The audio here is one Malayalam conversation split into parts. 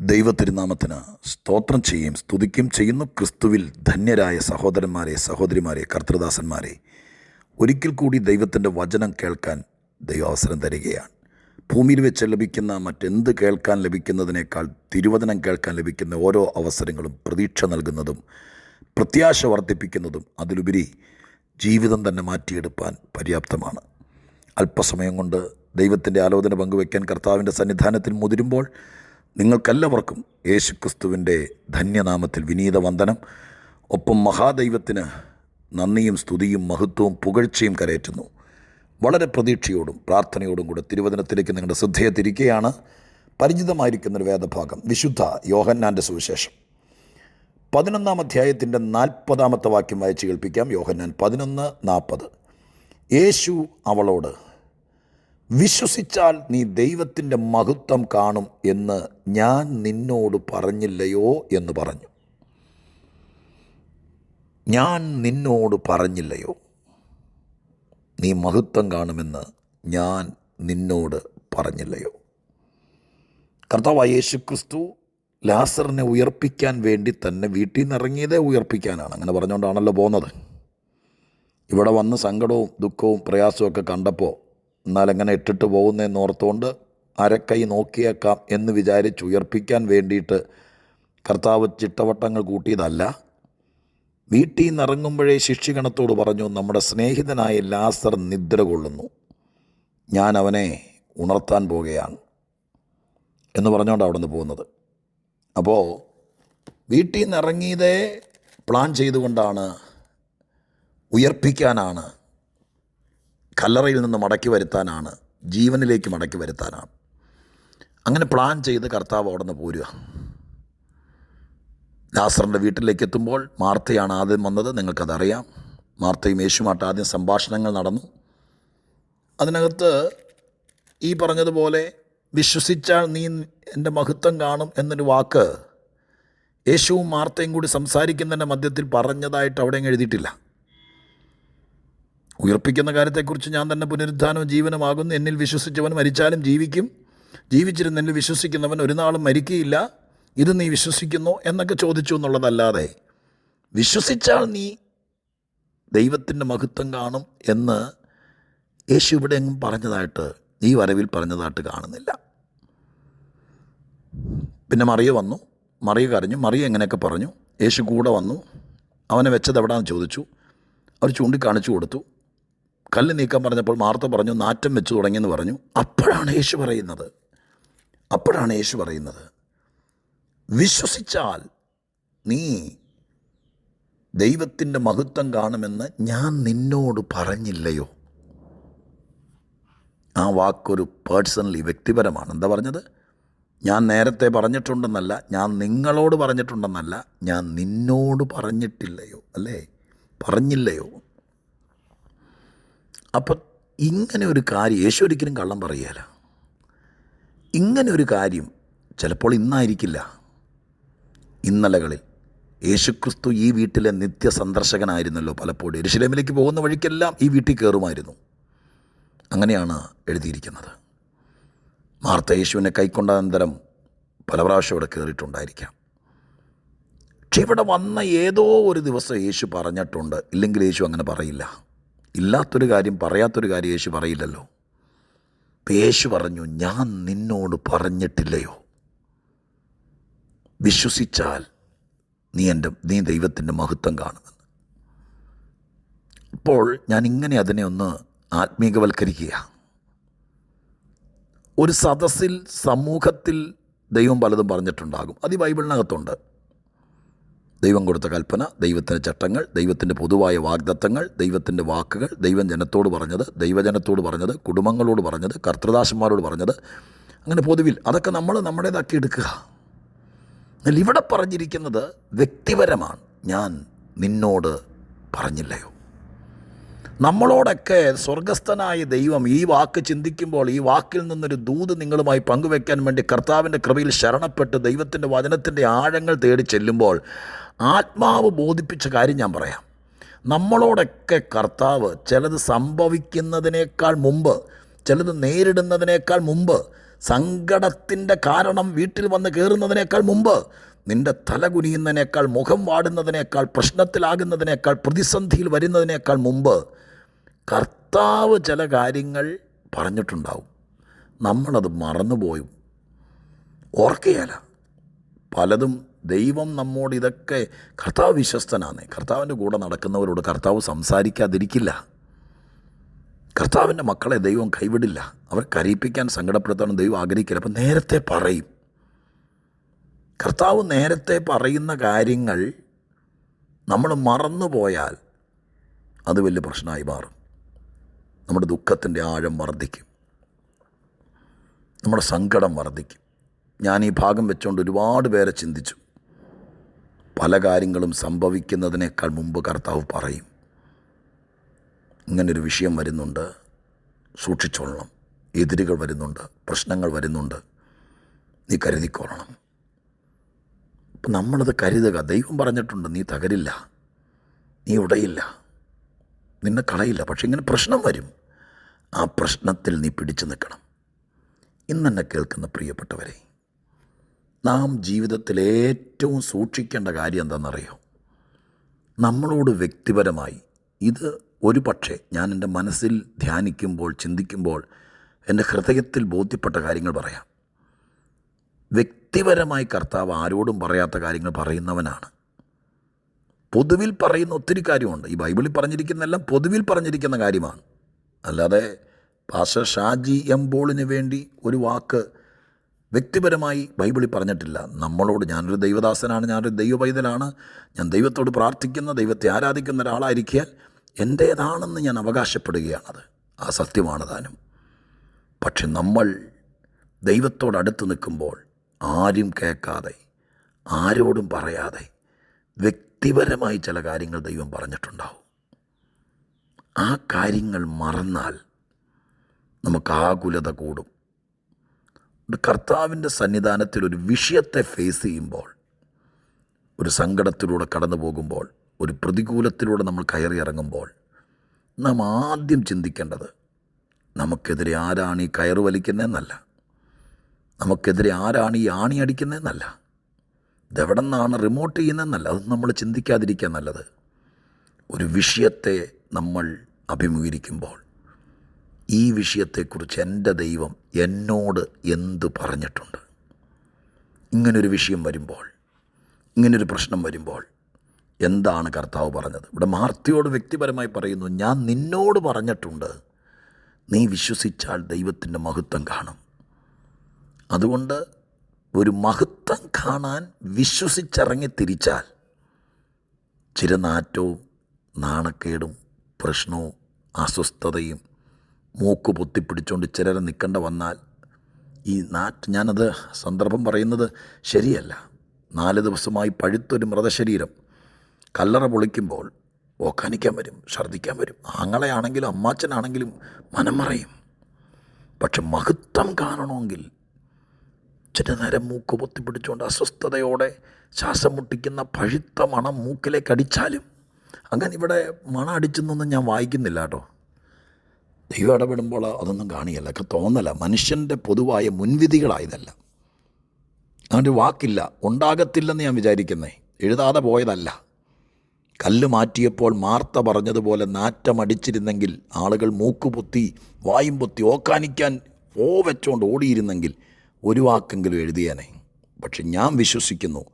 ദൈവത്തിരുനാമത്തിന് സ്തോത്രം ചെയ്യുകയും സ്തുതിക്കുകയും ചെയ്യുന്നു. ക്രിസ്തുവിൽ ധന്യരായ സഹോദരന്മാരെ സഹോദരിമാരെ കർത്തൃദാസന്മാരെ. ഒരിക്കൽ കൂടി ദൈവത്തിന്റെ വചനം കേൾക്കാൻ ദൈവ അവസരം തരികയാണ്. ഭൂമിയിൽ വെച്ച് ലഭിക്കുന്ന മറ്റെന്ത് കേൾക്കാൻ ലഭിക്കുന്നതിനേക്കാൾ തിരുവചനം കേൾക്കാൻ ലഭിക്കുന്ന ഓരോ അവസരങ്ങളും പ്രതീക്ഷ നൽകുന്നതും പ്രത്യാശ വർദ്ധിപ്പിക്കുന്നതും അതിലുപരി ജീവിതം തന്നെ മാറ്റിയെടുപ്പാൻ പര്യാപ്തമാണ്. അല്പസമയം കൊണ്ട് ദൈവത്തിന്റെ ആലോചന പങ്കുവയ്ക്കാൻ കർത്താവിന്റെ സന്നിധാനത്തിൽ മുതിരുമ്പോൾ നിങ്ങൾക്കെല്ലാവർക്കും യേശുക്രിസ്തുവിന്റെ ധന്യനാമത്തിൽ വിനീത വന്ദനം. ഒപ്പം മഹാദൈവത്തിന് നന്ദിയും സ്തുതിയും മഹത്വവും പുകഴ്ചയും കരയറ്റുന്നു. വളരെ പ്രതീക്ഷയോടും പ്രാർത്ഥനയോടും കൂടെ തിരുവചനത്തിലേക്ക് നിങ്ങളുടെ ശ്രദ്ധയെ തിരിക്കുകയാണ് പരിചിതമായിരിക്കുന്നൊരു വേദഭാഗം വിശുദ്ധ യോഹന്നാന്റെ സുവിശേഷം. പതിനൊന്നാം അധ്യായത്തിന്റെ നാൽപ്പതാമത്തെ വാക്യം വായിച്ച് കേൾപ്പിക്കാം. യോഹന്നാൻ പതിനൊന്ന് നാൽപ്പത്. യേശു അവളോട് വിശ്വസിച്ചാൽ നീ ദൈവത്തിന്റെ മഹത്വം കാണും എന്ന് ഞാൻ നിന്നോട് പറഞ്ഞില്ലയോ എന്ന് പറഞ്ഞു. ഞാൻ നിന്നോട് പറഞ്ഞില്ലയോ? നീ മഹത്വം കാണുമെന്ന് ഞാൻ നിന്നോട് പറഞ്ഞില്ലയോ? കർത്താവായ യേശു ക്രിസ്തു ലാസറിനെ ഉയർപ്പിക്കാൻ വേണ്ടി തന്നെ വീട്ടിൽ നിന്ന് ഇറങ്ങിയതേ ഉയർപ്പിക്കാനാണ്. അങ്ങനെ പറഞ്ഞുകൊണ്ടാണല്ലോ പോകുന്നത് ഇവിടെ വന്ന് സങ്കടവും ദുഃഖവും പ്രയാസവും ഒക്കെ കണ്ടപ്പോൾ എന്നാൽ എങ്ങനെ ഇട്ടിട്ട് പോകുന്നതെന്ന് ഓർത്തുകൊണ്ട് അരക്കൈ നോക്കിയേക്കാം എന്ന് വിചാരിച്ച് ഉയർപ്പിക്കാൻ വേണ്ടിയിട്ട് കർത്താവ് ചിട്ടവട്ടങ്ങൾ കൂട്ടിയതല്ല. വീട്ടിൽ നിന്ന് ഇറങ്ങുമ്പോഴേ ശിക്ഷികണത്തോട് പറഞ്ഞു നമ്മുടെ സ്നേഹിതനായ ലാസർ നിദ്ര കൊള്ളുന്നു. ഞാൻ അവനെ ഉണർത്താൻ പോകുകയാണ്. എന്ന് പറഞ്ഞുകൊണ്ട് അവിടെ നിന്ന് പോകുന്നത്. അപ്പോൾ വീട്ടിൽ നിന്ന് ഇറങ്ങിയതേ പ്ലാൻ ചെയ്തുകൊണ്ടാണ് ഉയർപ്പിക്കാനാണ് കല്ലറയിൽ നിന്ന് മടക്കി വരുത്താനാണ് ജീവനിലേക്ക് മടക്കി വരുത്താനാണ്. അങ്ങനെ പ്ലാൻ ചെയ്ത് കർത്താവ് അവിടെ നിന്ന് പോരുക. ലാസറിന്റെ വീട്ടിലേക്ക് എത്തുമ്പോൾ മാർത്തയാണ് ആദ്യം വന്നത് നിങ്ങൾക്കതറിയാം. മാർത്തയും യേശുമായിട്ട് ആദ്യം സംഭാഷണങ്ങൾ നടന്നു. അതിനകത്ത് ഈ പറഞ്ഞതുപോലെ വിശ്വസിച്ചാൽ നീ എന്റെ മഹത്വം കാണും എന്നൊരു വാക്ക് യേശുവും മാർത്തയും കൂടി സംസാരിക്കുന്നതിന്റെ മധ്യത്തിൽ പറഞ്ഞതായിട്ട് അവിടെയും എഴുതിയിട്ടില്ല. ഉയർപ്പിക്കുന്ന കാര്യത്തെക്കുറിച്ച് ഞാൻ തന്നെ പുനരുദ്ധാനവും ജീവനുമാകുന്നു. എന്നിൽ വിശ്വസിച്ചവൻ മരിച്ചാലും ജീവിക്കും. ജീവിച്ചിരുന്ന് എന്നിൽ വിശ്വസിക്കുന്നവൻ ഒരു നാളും മരിക്കുകയില്ല ഇത് നീ വിശ്വസിക്കുന്നു എന്നൊക്കെ ചോദിച്ചു എന്നുള്ളതല്ലാതെ വിശ്വസിച്ചാൽ നീ ദൈവത്തിന്റെ മഹത്വം കാണും എന്ന് യേശു ഇവിടെ എങ്ങും പറഞ്ഞതായിട്ട് ഈ വരവിൽ പറഞ്ഞതായിട്ട് കാണുന്നില്ല. പിന്നെ മറിയ വന്നു. മറിയ കരഞ്ഞു. മറിയ എങ്ങനെയൊക്കെ പറഞ്ഞു? യേശു കൂടെ വന്നു. അവനെ വെച്ചത് എവിടെയാണെന്ന് ചോദിച്ചു. അവർ ചൂണ്ടിക്കാണിച്ചു കൊടുത്തു. കല്ല് നീക്കാൻ പറഞ്ഞപ്പോൾ മാർത്ത പറഞ്ഞു നാറ്റം വെച്ചു തുടങ്ങിയെന്ന് പറഞ്ഞു. അപ്പോഴാണ് യേശു പറയുന്നത്. അപ്പോഴാണ് യേശു പറയുന്നത്. വിശ്വസിച്ചാൽ നീ ദൈവത്തിന്റെ മഹത്വം കാണുമെന്ന് ഞാൻ നിന്നോട് പറഞ്ഞില്ലയോ? ആ വാക്കൊരു പേഴ്സണലി വ്യക്തിപരമാണ്. എന്താ പറഞ്ഞത്? ഞാൻ നേരത്തെ പറഞ്ഞിട്ടുണ്ടെന്നല്ല ഞാൻ നിങ്ങളോട് പറഞ്ഞിട്ടുണ്ടെന്നല്ല ഞാൻ നിന്നോട് പറഞ്ഞിട്ടില്ലയോ? അല്ലേ? പറഞ്ഞില്ലയോ? അപ്പം ഇങ്ങനെ ഒരു കാര്യം യേശു ഒരിക്കലും കള്ളം പറയുകയില്ല ഇങ്ങനെ ഒരു കാര്യം ചിലപ്പോൾ ഇന്നായിരിക്കില്ല. ഇന്നലകളിൽ യേശുക്രിസ്തു ഈ വീട്ടിലെ നിത്യ സന്ദർശകനായിരുന്നല്ലോ പലപ്പോഴും. എരിശിലേമിലേക്ക് പോകുന്ന വഴിക്കെല്ലാം ഈ വീട്ടിൽ കയറുമായിരുന്നു. അങ്ങനെയാണ് എഴുതിയിരിക്കുന്നത്. മാർത്ത യേശുവിനെ കൈക്കൊണ്ടാനന്തരം പല പ്രാവശ്യം ഇവിടെ കയറിയിട്ടുണ്ടായിരിക്കാം. പക്ഷെ ഇവിടെ വന്ന ഏതോ ഒരു ദിവസം യേശു പറഞ്ഞിട്ടുണ്ട്. ഇല്ലെങ്കിൽ യേശു അങ്ങനെ പറയില്ല. ഇല്ലാത്തൊരു കാര്യം പറയാത്തൊരു കാര്യം യേശു പറയില്ലല്ലോ. അപ്പം യേശു പറഞ്ഞു ഞാൻ നിന്നോട് പറഞ്ഞിട്ടില്ലയോ? വിശ്വസിച്ചാൽ നീ എന്റെ നീ ദൈവത്തിന്റെ മഹത്വം കാണുമെന്ന്. അപ്പോൾ ഞാൻ ഇങ്ങനെ അതിനെ ഒന്ന് ആത്മീകവൽക്കരിക്കുക. ഒരു സദസ്സിൽ സമൂഹത്തിൽ ദൈവം പലതും പറഞ്ഞിട്ടുണ്ടാകും. അത് ഈ ബൈബിളിനകത്തുണ്ട്. ദൈവം കൊടുത്ത കൽപ്പന ദൈവത്തിന്റെ ചട്ടങ്ങൾ ദൈവത്തിന്റെ പൊതുവായ വാഗ്ദത്തങ്ങൾ ദൈവത്തിന്റെ വാക്കുകൾ ദൈവം ജനത്തോട് പറഞ്ഞത് ദൈവജനത്തോട് പറഞ്ഞത് കുടുംബങ്ങളോട് പറഞ്ഞത് കർത്തൃദാസന്മാരോട് പറഞ്ഞത്. അങ്ങനെ പൊതുവിൽ അതൊക്കെ നമ്മൾ നമ്മുടേതാക്കി എടുക്കുക. എന്നാൽ ഇവിടെ പറഞ്ഞിരിക്കുന്നത് വ്യക്തിപരമാണ്. ഞാൻ നിന്നോട് പറഞ്ഞില്ലയോ? നമ്മളോടൊക്കെ സ്വർഗസ്ഥനായ ദൈവം ഈ വാക്ക് ചിന്തിക്കുമ്പോൾ ഈ വാക്കിൽ നിന്നൊരു ദൂത് നിങ്ങളുമായി പങ്കുവെക്കാൻ വേണ്ടി കർത്താവിന്റെ കൃപയിൽ ശരണപ്പെട്ട് ദൈവത്തിന്റെ വചനത്തിന്റെ ആഴങ്ങൾ തേടി ചെല്ലുമ്പോൾ ആത്മാവ് ബോധിപ്പിച്ച കാര്യം ഞാൻ പറയാം. നമ്മളോടൊക്കെ കർത്താവ് ചിലത് സംഭവിക്കുന്നതിനേക്കാൾ മുമ്പ് ചിലത് നേരിടുന്നതിനേക്കാൾ മുമ്പ് സങ്കടത്തിന്റെ കാരണം വീട്ടിൽ വന്ന് കയറുന്നതിനേക്കാൾ മുമ്പ് നിന്റെ തല കുനിയുന്നതിനേക്കാൾ മുഖം വാടുന്നതിനേക്കാൾ പ്രശ്നത്തിലാകുന്നതിനേക്കാൾ പ്രതിസന്ധിയിൽ വരുന്നതിനേക്കാൾ മുമ്പ് കർത്താവ് ചില കാര്യങ്ങൾ പറഞ്ഞിട്ടുണ്ടാവും. നമ്മളത് മറന്നുപോയും. ഓർക്കുകയല്ല പലതും ദൈവം നമ്മോട് ഇതൊക്കെ കർത്താവ് വിശ്വസ്തനാണ്. കർത്താവിന്റെ കൂടെ നടക്കുന്നവരോട് കർത്താവ് സംസാരിക്കാതിരിക്കില്ല. കർത്താവിന്റെ മക്കളെ ദൈവം കൈവിടില്ല. അവർ കരയിപ്പിക്കാൻ സങ്കടപ്പെടുത്താനും ദൈവം ആഗ്രഹിക്കില്ല. അപ്പം നേരത്തെ പറയും. കർത്താവ് നേരത്തെ പറയുന്ന കാര്യങ്ങൾ നമ്മൾ മറന്നുപോയാൽ അത് വലിയ പ്രശ്നമായി മാറും. നമ്മുടെ ദുഃഖത്തിന്റെ ആഴം വർദ്ധിക്കും. നമ്മുടെ സങ്കടം വർദ്ധിക്കും. ഞാൻ ഈ ഭാഗം വെച്ചുകൊണ്ട് ഒരുപാട് പേരെ ചിന്തിച്ചു. പല കാര്യങ്ങളും സംഭവിക്കുന്നതിനേക്കാൾ മുമ്പ് കർത്താവ് പറയും. ഇങ്ങനൊരു വിഷയം വരുന്നുണ്ട്. സൂക്ഷിച്ചോളണം. എതിരുകൾ വരുന്നുണ്ട്. പ്രശ്നങ്ങൾ വരുന്നുണ്ട്. നീ കരുതിക്കൊള്ളണം അപ്പം നമ്മളത് കരുതുക. ദൈവം പറഞ്ഞിട്ടുണ്ട് നീ തകരില്ല. നീ ഉടയില്ല. നിന്നെ കളയില്ല. പക്ഷെ ഇങ്ങനെ പ്രശ്നം വരും. ആ പ്രശ്നത്തിൽ നീ പിടിച്ചു നിൽക്കണം. ഇന്നെന്നെ കേൾക്കുന്ന പ്രിയപ്പെട്ടവരെ നാം ജീവിതത്തിൽ ഏറ്റവും സൂക്ഷിക്കേണ്ട കാര്യം എന്താണെന്നറിയോ? നമ്മളോട് വ്യക്തിപരമായി ഇത് ഒരു പക്ഷേ ഞാൻ എന്റെ മനസ്സിൽ ധ്യാനിക്കുമ്പോൾ ചിന്തിക്കുമ്പോൾ എന്റെ ഹൃദയത്തിൽ ബോധ്യപ്പെട്ട കാര്യങ്ങൾ പറയാം. വ്യക്തിപരമായി കർത്താവ് ആരോടും പറയാത്ത കാര്യങ്ങൾ പറയുന്നവനാണ്. പൊതുവിൽ പറയുന്ന ഒത്തിരി കാര്യമുണ്ട്. ഈ ബൈബിളിൽ പറഞ്ഞിരിക്കുന്നതെല്ലാം പൊതുവിൽ പറഞ്ഞിരിക്കുന്ന കാര്യമാണ്. അല്ലാതെ പാസ്റ്റർ ഷാജി എംബോളിന് വേണ്ടി ഒരു വാക്ക് വ്യക്തിപരമായി ബൈബിളിൽ പറഞ്ഞിട്ടില്ല. നമ്മളോട് ഞാനൊരു ദൈവദാസനാണ് ഞാനൊരു ദൈവ പൈതലാണ് ഞാൻ ദൈവത്തോട് പ്രാർത്ഥിക്കുന്ന ദൈവത്തെ ആരാധിക്കുന്ന ഒരാളായിരിക്കാൻ എന്റേതാണെന്ന് ഞാൻ അവകാശപ്പെടുകയാണത്. ആ സത്യമാണ് താനും. പക്ഷെ നമ്മൾ ദൈവത്തോടടുത്ത് നിൽക്കുമ്പോൾ ആരും കേൾക്കാതെ ആരോടും പറയാതെ വ്യക്തിപരമായി ചില കാര്യങ്ങൾ ദൈവം പറഞ്ഞിട്ടുണ്ടാവും. ആ കാര്യങ്ങൾ മറന്നാൽ നമുക്ക് ആകുലത കൂടും. കർത്താവിന്റെ സന്നിധാനത്തിൽ ഒരു വിഷയത്തെ ഫേസ് ചെയ്യുമ്പോൾ ഒരു സങ്കടത്തിലൂടെ കടന്നു പോകുമ്പോൾ ഒരു പ്രതികൂലത്തിലൂടെ നമ്മൾ കയറി ഇറങ്ങുമ്പോൾ നാം ആദ്യം ചിന്തിക്കേണ്ടത് നമുക്കെതിരെ ആരാണ് ഈ കയറ് വലിക്കുന്നതെന്നല്ല. നമുക്കെതിരെ ആരാണ് ഈ ആണി അടിക്കുന്നതെന്നല്ല. ഇതെവിടെ നിന്നാണ് റിമോട്ട് ചെയ്യുന്നതെന്നല്ല. അത് നമ്മൾ ചിന്തിക്കാതിരിക്കുക നല്ലത്. ഒരു വിഷയത്തെ നമ്മൾ അഭിമുഖീകരിക്കുമ്പോൾ ഈ വിഷയത്തെക്കുറിച്ച് എന്റെ ദൈവം എന്നോട് എന്ത് പറഞ്ഞിട്ടുണ്ട്? ഇങ്ങനൊരു വിഷയം വരുമ്പോൾ ഇങ്ങനൊരു പ്രശ്നം വരുമ്പോൾ എന്താണ് കർത്താവ് പറഞ്ഞത്? ഇവിടെ മാർത്തിയോട് വ്യക്തിപരമായി പറയുന്നു ഞാൻ നിന്നോട് പറഞ്ഞിട്ടുണ്ട് നീ വിശ്വസിച്ചാൽ ദൈവത്തിന്റെ മഹത്വം കാണും. അതുകൊണ്ട് ഒരു മഹത്വം കാണാൻ വിശ്വസിച്ചിറങ്ങി തിരിച്ചാൽ ചിരനാറ്റവും നാണക്കേടും പ്രശ്നവും അസ്വസ്ഥതയും മൂക്ക് പൊത്തിപ്പിടിച്ചുകൊണ്ട് ചിലർ നിൽക്കേണ്ട വന്നാൽ ഈ നാറ്റ് ഞാനത് സന്ദർഭം പറയുന്നത് ശരിയല്ല. നാല് ദിവസമായി പഴുത്തൊരു മൃതശരീരം. കല്ലറ പൊളിക്കുമ്പോൾ ഓക്കാനിക്കാൻ വരും ഛർദ്ദിക്കാൻ വരും. ആങ്ങളെയാണെങ്കിലും അമ്മാച്ചനാണെങ്കിലും മനം മറയും. പക്ഷെ മഹത്വം കാണണമെങ്കിൽ ചില നേരം മൂക്ക് പൊത്തിപ്പിടിച്ചുകൊണ്ട് അസ്വസ്ഥതയോടെ ശ്വാസം മുട്ടിക്കുന്ന പഴുത്ത മണം മൂക്കിലേക്ക് അടിച്ചാലും. അങ്ങനെ ഇവിടെ മണം അടിച്ചെന്നൊന്നും ഞാൻ വായിക്കുന്നില്ല കേട്ടോ. ദൈവം ഇടപെടുമ്പോൾ അതൊന്നും കാണിയല്ല. ഒക്കെ തോന്നല മനുഷ്യന്റെ പൊതുവായ മുൻവിധികളായതല്ല. അതുകൊണ്ട് വാക്കില്ല. ഉണ്ടാകത്തില്ലെന്ന് ഞാൻ വിചാരിക്കുന്നേ. എഴുതാതെ പോയതല്ല. കല്ല് മാറ്റിയപ്പോൾ മാർത്ത പറഞ്ഞതുപോലെ നാറ്റമടിച്ചിരുന്നെങ്കിൽ ആളുകൾ മൂക്കുപൊത്തി വായും പൊത്തി ഓക്കാനിക്കാൻ ഓ വെച്ചോണ്ട് ഓടിയിരുന്നെങ്കിൽ ഒരു വാക്കെങ്കിലും എഴുതിയേനെ. പക്ഷെ ഞാൻ വിശ്വസിക്കുന്നു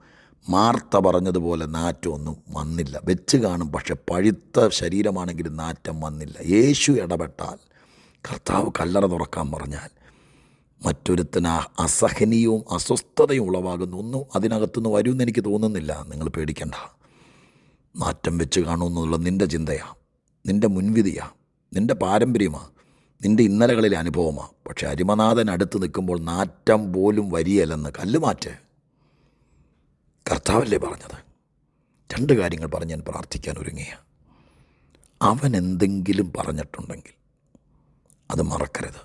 മാർത്ത പറഞ്ഞതുപോലെ നാറ്റമൊന്നും വന്നില്ല. വെച്ച് കാണും. പക്ഷെ പഴുത്ത ശരീരമാണെങ്കിലും നാറ്റം വന്നില്ല. യേശു ഇടപെട്ടാൽ കർത്താവ് കല്ലറ തുറക്കാൻ പറഞ്ഞാൽ മറ്റൊരുത്തിന് അസഹനീയവും അസ്വസ്ഥതയും ഉളവാകുന്നു. ഒന്നും അതിനകത്തുനിന്ന് വരുമെന്ന് എനിക്ക് തോന്നുന്നില്ല. നിങ്ങൾ പേടിക്കണ്ട. നാറ്റം വെച്ച് കാണുമെന്നുള്ള നിന്റെ ചിന്തയാണ് നിന്റെ മുൻവിധിയാണ് നിന്റെ പാരമ്പര്യമാണ് നിന്റെ ഇന്നലകളിലെ അനുഭവമാണ് പക്ഷേ അരിമനാഥൻ അടുത്ത് നിൽക്കുമ്പോൾ നാറ്റം പോലും വരിയല്ലെന്ന് കല്ല് മാറ്റ്. കർത്താവല്ലേ പറഞ്ഞത്? രണ്ട് കാര്യങ്ങൾ പറഞ്ഞ് ഞാൻ പ്രാർത്ഥിക്കാൻ ഒരുങ്ങിയ അവൻ എന്തെങ്കിലും പറഞ്ഞിട്ടുണ്ടെങ്കിൽ അത് മറക്കരുത്.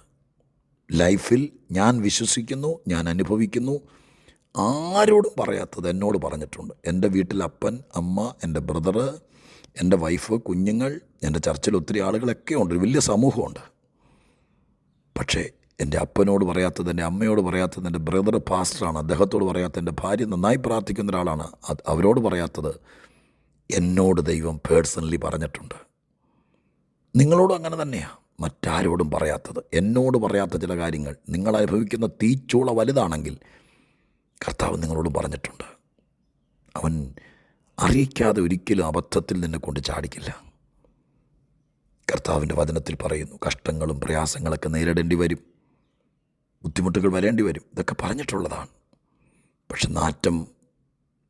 ലൈഫിൽ ഞാൻ വിശ്വസിക്കുന്നു ഞാൻ അനുഭവിക്കുന്നു. ആരോടും പറയാത്തത് എന്നോട് പറഞ്ഞിട്ടുണ്ട്. എന്റെ വീട്ടിൽ അപ്പൻ അമ്മ എന്റെ ബ്രദറ് എന്റെ വൈഫ് കുഞ്ഞുങ്ങൾ എന്റെ ചർച്ചിൽ ഒത്തിരി ആളുകളൊക്കെ ഉണ്ട്. ഒരു വലിയ സമൂഹമുണ്ട്. പക്ഷേ എന്റെ അപ്പനോട് പറയാത്തത് എന്റെ അമ്മയോട് പറയാത്തത് എന്റെ ബ്രദർ പാസ്റ്ററാണ് അദ്ദേഹത്തോട് പറയാത്ത എന്റെ ഭാര്യ നന്നായി പ്രാർത്ഥിക്കുന്ന ഒരാളാണ്. അവരോട് പറയാത്തത് എന്നോട് ദൈവം പേഴ്സണലി പറഞ്ഞിട്ടുണ്ട്. നിങ്ങളോടും അങ്ങനെ തന്നെയാണ് മറ്റാരോടും പറയാത്തത്. എന്നോട് പറയാത്ത ചില കാര്യങ്ങൾ. നിങ്ങൾ അനുഭവിക്കുന്ന തീച്ചൂള വലുതാണെങ്കിൽ കർത്താവ് നിങ്ങളോട് പറഞ്ഞിട്ടുണ്ട്. അവൻ അറിയിക്കാതെ ഒരിക്കലും അബദ്ധത്തിൽ നിന്നെ കൊണ്ട് ചാടിക്കില്ല. കർത്താവിന്റെ വചനത്തിൽ പറയുന്നു കഷ്ടങ്ങളും പ്രയാസങ്ങളൊക്കെ നേരിടേണ്ടി വരും. ബുദ്ധിമുട്ടുകൾ വരേണ്ടി വരും. ഇതൊക്കെ പറഞ്ഞിട്ടുള്ളതാണ്. പക്ഷെ നാറ്റം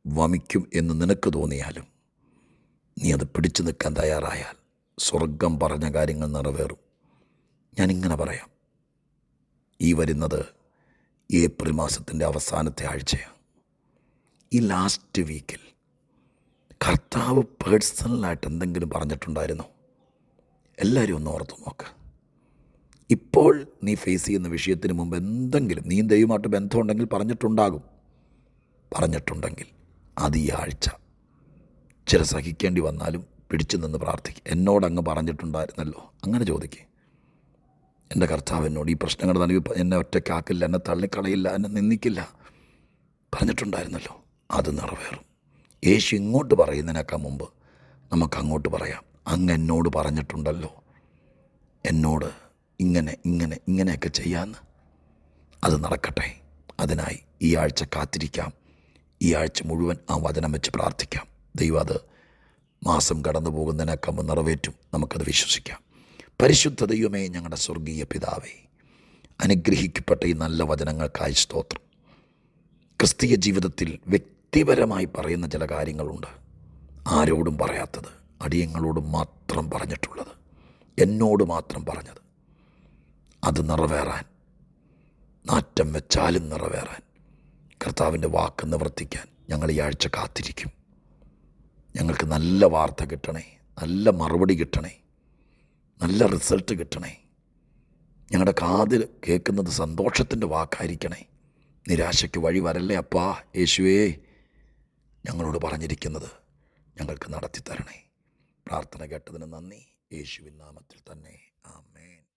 വമിക്കും എന്ന് നിനക്ക് തോന്നിയാലും നീ അത് പിടിച്ചു നിൽക്കാൻ തയ്യാറായാൽ സ്വർഗം പറഞ്ഞ കാര്യങ്ങൾ നിറവേറും. ഞാനിങ്ങനെ പറയാം. ഈ വരുന്നത് ഏപ്രിൽ മാസത്തിന്റെ അവസാനത്തെ ആഴ്ചയാണ്. ഈ ലാസ്റ്റ് വീക്കിൽ കർത്താവ് പേഴ്സണലായിട്ട് എന്തെങ്കിലും പറഞ്ഞിട്ടുണ്ടായിരുന്നോ? എല്ലാവരും ഒന്ന് ഓർത്തു നോക്ക്. ഇപ്പോൾ നീ ഫേസ് ചെയ്യുന്ന വിഷയത്തിന് മുമ്പ് എന്തെങ്കിലും നീ ദൈവമായിട്ട് ബന്ധമുണ്ടെങ്കിൽ പറഞ്ഞിട്ടുണ്ടാകും. പറഞ്ഞിട്ടുണ്ടെങ്കിൽ അത് ഈ ആഴ്ച. ചില സഹിക്കേണ്ടി വന്നാലും പിടിച്ചു നിന്ന് പ്രാർത്ഥിക്കും. എന്നോടങ്ങ് പറഞ്ഞിട്ടുണ്ടായിരുന്നല്ലോ. അങ്ങനെ ചോദിക്കേ. എന്റെ കർത്താവ് എന്നോട് ഈ പ്രശ്നങ്ങൾ തന്നെ എന്നെ ഒറ്റയ്ക്കാക്കില്ല എന്നെ തള്ളിക്കളയില്ല എന്നെ നിന്ദിക്കില്ല. പറഞ്ഞിട്ടുണ്ടായിരുന്നല്ലോ. അത് നിറവേറും. യേശു ഇങ്ങോട്ട് പറയുന്നതിനേക്കാൾ മുമ്പ് നമുക്ക് അങ്ങോട്ട് പറയാം. അങ്ങ് എന്നോട് പറഞ്ഞിട്ടുണ്ടല്ലോ. എന്നോട് ഇങ്ങനെ ഇങ്ങനെ ഇങ്ങനെയൊക്കെ ചെയ്യാമെന്ന് അത് നടക്കട്ടെ. അതിനായി ഈ ആഴ്ച കാത്തിരിക്കാം. ഈ ആഴ്ച മുഴുവൻ ആ വചനം വെച്ച് പ്രാർത്ഥിക്കാം. ദൈവം അത് മാസം കടന്നു പോകുന്നതിനൊക്കെ നിറവേറ്റും. നമുക്കത് വിശ്വസിക്കാം. പരിശുദ്ധ ദൈവമേ ഞങ്ങളുടെ സ്വർഗീയ പിതാവേ അനുഗ്രഹിക്കപ്പെട്ട ഈ നല്ല വചനങ്ങൾക്കായി സ്തോത്രം. ക്രിസ്തീയ ജീവിതത്തിൽ വ്യക്തിപരമായി പറയുന്ന ചില കാര്യങ്ങളുണ്ട്. ആരോടും പറയാത്തത് അടിയങ്ങളോട് മാത്രം പറഞ്ഞിട്ടുള്ളത് എന്നോട് മാത്രം പറഞ്ഞത്. അത് നിറവേറാൻ. നാറ്റം വെച്ചാലും നിറവേറാൻ. കർത്താവിന്റെ വാക്ക് നിവർത്തിക്കാൻ ഞങ്ങൾ ഈ ആഴ്ച കാത്തിരിക്കും. ഞങ്ങൾക്ക് നല്ല വാർത്ത കിട്ടണേ നല്ല മറുപടി കിട്ടണേ നല്ല റിസൾട്ട് കിട്ടണേ. ഞങ്ങളുടെ കാതിൽ കേൾക്കുന്നത് സന്തോഷത്തിന്റെ വാക്കായിരിക്കണേ. നിരാശയ്ക്ക് വഴി വരല്ലേ അപ്പാ യേശുവേ. ഞങ്ങളോട് പറഞ്ഞിരിക്കുന്നത് ഞങ്ങൾക്ക് നടത്തി തരണേ പ്രാർത്ഥന കേട്ടതിന് നന്ദി. യേശുവിൻ നാമത്തിൽ തന്നെ. ആമേൻ.